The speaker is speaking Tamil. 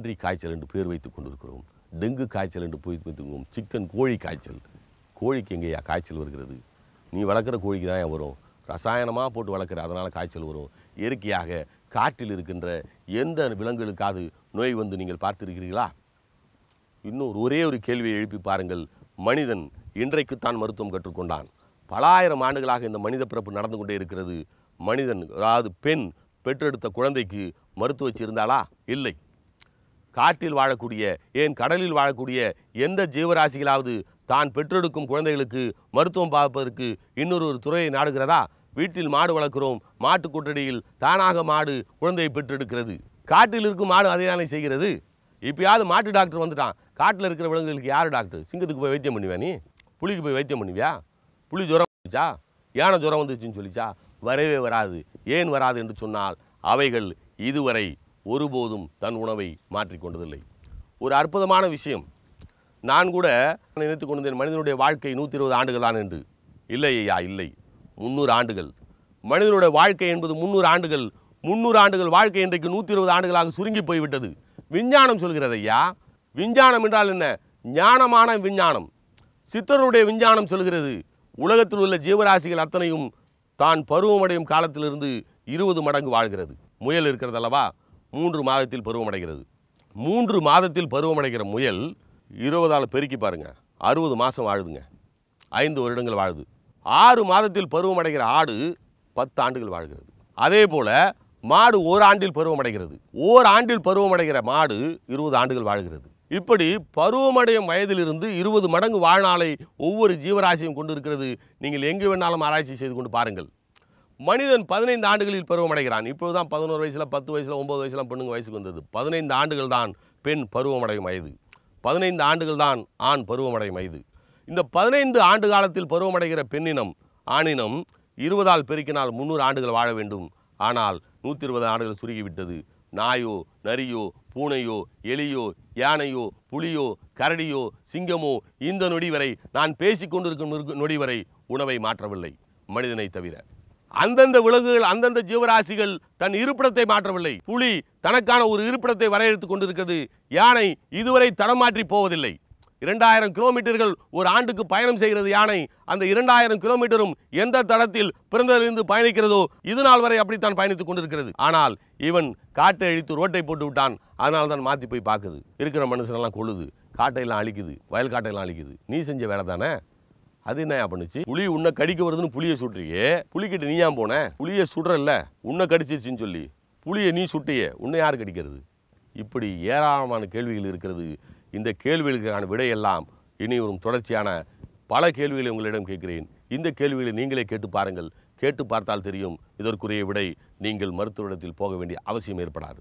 பன்றி காய்ச்சல் என்று பேர் வைத்துக் கொண்டிருக்கிறோம். டெங்கு காய்ச்சல் என்று போய் வைத்துக்கிறோம் சிக்கன் கோழி காய்ச்சல். கோழிக்கு எங்கேயா காய்ச்சல் வருகிறது? நீ வளர்க்குற கோழிக்கு தான் வரும்? ரசாயனமாக போட்டு வளர்க்குற அதனால் காய்ச்சல் வரும். இயற்கையாக காட்டில் இருக்கின்ற எந்த விலங்குகளுக்காவது நோய் வந்து நீங்கள் பார்த்திருக்கிறீர்களா? இன்னும் ஒரே ஒரு கேள்வியை எழுப்பி பாருங்கள். மனிதன் இன்றைக்குத்தான் மருத்துவம் கற்றுக்கொண்டான். பல ஆயிரம் ஆண்டுகளாக இந்த மனித பிறப்பு நடந்து கொண்டே இருக்கிறது. மனிதன் அதாவது பெண் பெற்றெடுத்த குழந்தைக்கு மருத்துவச்சி இருந்தாளா? இல்லை. காட்டில் வாழக்கூடிய ஏன் கடலில் வாழக்கூடிய எந்த ஜீவராசிகளாவது தான் பெற்றெடுக்கும் குழந்தைகளுக்கு மருத்துவம் பார்ப்பதற்கு இன்னொரு ஒரு துறையை நாடுகிறதா? வீட்டில் மாடு வளர்க்கிறோம். மாட்டு கூட்டடியில் தானாக மாடு குழந்தையை பெற்றெடுக்கிறது. காட்டில் இருக்கும் மாடு அதே தானே செய்கிறது? இப்பயாவது மாட்டு டாக்டர் வந்துட்டான். காட்டில் இருக்கிற விலங்குகளுக்கு யார் டாக்டர்? சிங்கத்துக்கு போய் வைத்தியம் பண்ணுவியா நீ? புலிக்கு போய் வைத்தியம் பண்ணுவியா? புலி ஜுரம் வந்துச்சா யானை ஜுரம் வந்துச்சுன்னு சொல்லிச்சா? வரவே வராது. ஏன் வராது என்று சொன்னால் அவைகள் இதுவரை ஒருபோதும் தன் உணவை மாற்றிக்கொண்டதில்லை ஒரு அற்புதமான விஷயம். நான் கூட நினைத்து கொண்டிருந்தேன் மனிதனுடைய வாழ்க்கை நூற்றி இருபது ஆண்டுகள் தான் என்று. இல்லை ஐயா இல்லை. முந்நூறு ஆண்டுகள். மனிதனுடைய வாழ்க்கை என்பது முந்நூறு ஆண்டுகள். முந்நூறு ஆண்டுகள் வாழ்க்கை இன்றைக்கு நூற்றி இருபது ஆண்டுகளாக சுருங்கி போய்விட்டது. விஞ்ஞானம் சொல்கிறது ஐயா. விஞ்ஞானம் என்றால் என்ன? ஞானமான விஞ்ஞானம். சித்தருடைய விஞ்ஞானம் சொல்கிறது உலகத்தில் உள்ள ஜீவராசிகள் அத்தனையும் தான் பருவமடையும் காலத்திலிருந்து இருபது மடங்கு வாழ்கிறது. முயல் இருக்கிறது அல்லவா? மூன்று மாதத்தில் பருவமடைகிறது. மூன்று மாதத்தில் பருவமடைகிற முயல் இருபதால் பெருக்கி பாருங்கள் அறுபது மாதம் வாழுதுங்க. ஐந்து வருடங்கள் வாழுது. ஆறு மாதத்தில் பருவமடைகிற ஆடு பத்து ஆண்டுகள் வாழ்கிறது. அதே போல் மாடு ஓராண்டில் பருவமடைகிறது. ஓராண்டில் பருவமடைகிற மாடு இருபது ஆண்டுகள் வாழ்கிறது. இப்படி பருவமடையும் வயதிலிருந்து இருபது மடங்கு வாழ்நாளை ஒவ்வொரு ஜீவராசியும் கொண்டு இருக்கிறது நீங்கள் எங்கு வேணாலும் ஆராய்ச்சி செய்து கொண்டு பாருங்கள். மனிதன் பதினைந்து ஆண்டுகளில் பருவமடைகிறான். இப்போது தான் பதினோரு வயசில் பத்து வயசில் ஒம்பது வயசில் பெண்ணுங்க வயசுக்கு வந்தது. பதினைந்து ஆண்டுகள் தான் பெண் பருவமடையும் வயது. பதினைந்து ஆண்டுகள் தான் ஆண் பருவமடையும் வயது. இந்த பதினைந்து ஆண்டு காலத்தில் பருவமடைகிற பெண்ணினம் ஆணினம் இருபதால் பெருக்கினால் முந்நூறு ஆண்டுகள் வாழ வேண்டும். ஆனால் நூற்றி இருபது ஆண்டுகள் சுருகிவிட்டது. நாயோ நரியோ பூனையோ எலியோ யானையோ புலியோ கரடியோ சிங்கமோ இந்த நொடி வரை நான் பேசிக்கொண்டிருக்கும் நொடி வரை உணவை மாற்றவில்லை. மனிதனை தவிர. அந்தந்த விலங்குகள் அந்தந்த ஜீவராசிகள் தன் இருப்பிடத்தை மாற்றவில்லை. புலி தனக்கான ஒரு இருப்பிடத்தை வரையறுத்துக் கொண்டிருக்கிறது. யானை இதுவரை தடமாற்றி போவதில்லை. இரண்டாயிரம் கிலோமீட்டர்கள் ஒரு ஆண்டுக்கு பயணம் செய்கிறது யானை. அந்த இரண்டாயிரம் கிலோமீட்டரும் எந்த தடத்தில் பிறந்ததிலிருந்து பயணிக்கிறதோ இது நாள் வரை அப்படித்தான் பயணித்துக் கொண்டிருக்கிறது. ஆனால் இவன் காட்டை அழித்து ரோட்டை போட்டு விட்டான். அதனால தான் மாற்றி போய் பார்க்குது. இருக்கிற மனுஷனெல்லாம் கொள்ளுது. காட்டையெல்லாம் அழிக்குது. வயல் காட்டையெல்லாம் அழிக்குது. நீ செஞ்ச வேலை தானே அது என்ன பண்ணுச்சு? புலி உன்னை கடிக்க வருதுன்னு புளியை சுட்டுறியே. புலிக்கிட்ட நீ ஏன் போன? புளியை சுடுறல்ல. உன்னை கடிச்சிருச்சுன்னு சொல்லி. புளியை நீ சுட்டியே. உன்னை யார் கடிக்கிறது? இப்படி ஏராளமான கேள்விகள் இருக்கிறது. இந்த கேள்விகளுக்கான விடையெல்லாம் இனி வரும் தொடர்ச்சியான பல கேள்விகளை உங்களிடம் கேட்கிறேன். இந்த கேள்விகளை நீங்களே கேட்டு பாருங்கள். கேட்டு பார்த்தால் தெரியும். இதற்குரிய விடை நீங்கள் மருத்துவரிடத்தில் போக வேண்டிய அவசியம் ஏற்படாது.